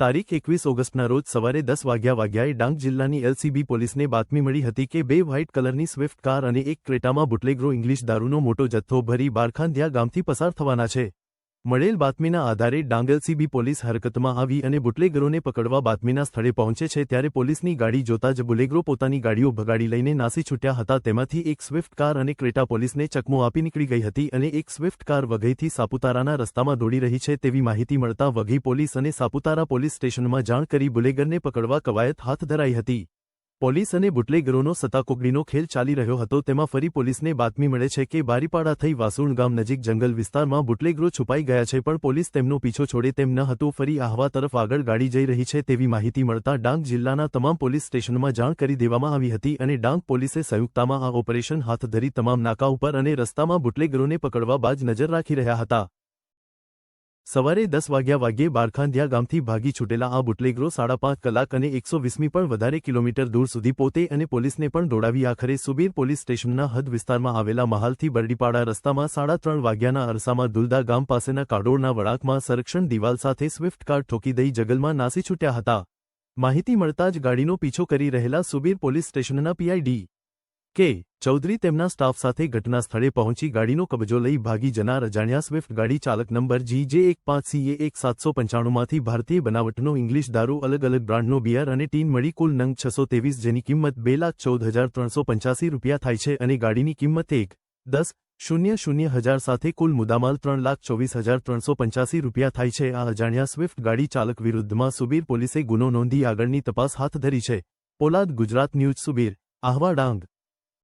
તારીખ એકવીસ ઓગસ્ટના રોજ સવારે દસ વાગ્યા વાગ્યાએ ડાંગ જિલ્લાની એલસીબી પોલીસને બાતમી મળી હતી કે બે વ્હાઇટ કલરની સ્વિફ્ટ કાર અને એક ક્રેટામાં બુટલેગ્રો ઇંગ્લિશ દારૂનો મોટો જથ્થો ભરી બારખાંધ્યા ગામથી પસાર થવાના છે. મળેલ બાતમીના આધારે ડાંગલ સીબી પોલીસ હરકતમાં આવી અને બુટલેગરોને પકડવા બાતમીના સ્થળે પહોંચે છે ત્યારે પોલીસની ગાડી જોતા જ બુલેગ્રો પોતાની ગાડીઓ ભગાડી લઈને નાસી છૂટ્યા હતા. તેમાંથી એક સ્વિફ્ટ કાર અને ક્રેટા પોલીસને ચકમો આપી નીકળી ગઈ હતી અને એક સ્વિફ્ટ કાર વઘઈથી સાપુતારાના રસ્તામાં દોડી રહી છે તેવી માહિતી મળતા વઘઈ પોલીસ અને સાપુતારા પોલીસ સ્ટેશનમાં જાણ કરી બુલેગરને પકડવા કવાયત હાથ ધરાઈ હતી. પોલીસ અને બુટલેગરોનો સતાકોકડીનો ખેલ ચાલી રહ્યો હતો, તેમાં ફરી પોલીસને બાતમી મળે છે કે બારીપાડા થઈ વાસુણ ગામ નજીક જંગલ વિસ્તારમાં બુટલેગરો છુપાઈ ગયા છે, પણ પોલીસ તેમનો પીછો છોડે તેમ ન હતું, ફરી આહવા તરફ આગળ ગાડી જઈ રહી છે તેવી માહિતી મળતા ડાંગ જિલ્લાના તમામ પોલીસ સ્ટેશનમાં જાણ કરી દેવામાં આવી હતી અને ડાંગ પોલીસે સંયુક્તમાં આ ઓપરેશન હાથ ધરી તમામ નાકા ઉપર અને રસ્તામાં બુટલેગરોને પકડવા બાજ નજર રાખી રહ્યા હતા. સવારે દસ વાગ્યા વાગ્યે બારખાંધિયા ગામથી ભાગી છૂટેલા આ બુટલેગરો સાડા પાંચ કલાક અને એકસો વીસમી પણ વધારે કિલોમીટર દૂર સુધી પોતે અને પોલીસને પણ દોડાવી આખરે સુબીર પોલીસ સ્ટેશનના હદ વિસ્તારમાં આવેલા મહાલથી બરડીપાડા રસ્તામાં સાડા ત્રણ વાગ્યાના અરસામાં દુલદા ગામ પાસેના કાડોળના વળાંકમાં સંરક્ષણ દિવાલ સાથે સ્વિફ્ટ કાર ઠોકી દઈ જગલમાં નાસી છૂટ્યા હતા. માહિતી મળતા જ ગાડીનો પીછો કરી રહેલા સુબીર પોલીસ સ્ટેશનના પીઆઈડી કે ચૌધરી તેમના સ્ટાફ સાથે ઘટના સ્થળે પહોંચી ગાડીનો કબજો લઈ ભાગી જનાર અજાણ્યા સ્વિફ્ટ ગાડી ચાલક નંબર જી જે એક પાંચ સીએ એક સાતસો પંચાણુંમાંથી ભારતીય બનાવટનો ઇંગ્લિશ દારૂ અલગ અલગ બ્રાન્ડનો બિયર અને ટીન મળી કુલ નંગ છસો ત્રેવીસ જેની કિંમત બે લાખ ચૌદ હજાર ત્રણસો પંચાસી રૂપિયા થાય છે અને ગાડીની કિંમત એક દસ શૂન્ય શૂન્ય હજાર સાથે કુલ મુદ્દામાલ ત્રણ લાખ ચોવીસ હજાર ત્રણસો પંચ્યાસી રૂપિયા થાય છે. આ અજાણ્યા સ્વિફ્ટ ગાડી ચાલક વિરુદ્ધમાં સુબીર પોલીસે ગુનો નોંધી આગળની તપાસ હાથ ધરી છે. પોલાદ, ગુજરાત ન્યૂઝ, સુબીર, આહવા ડાંગ.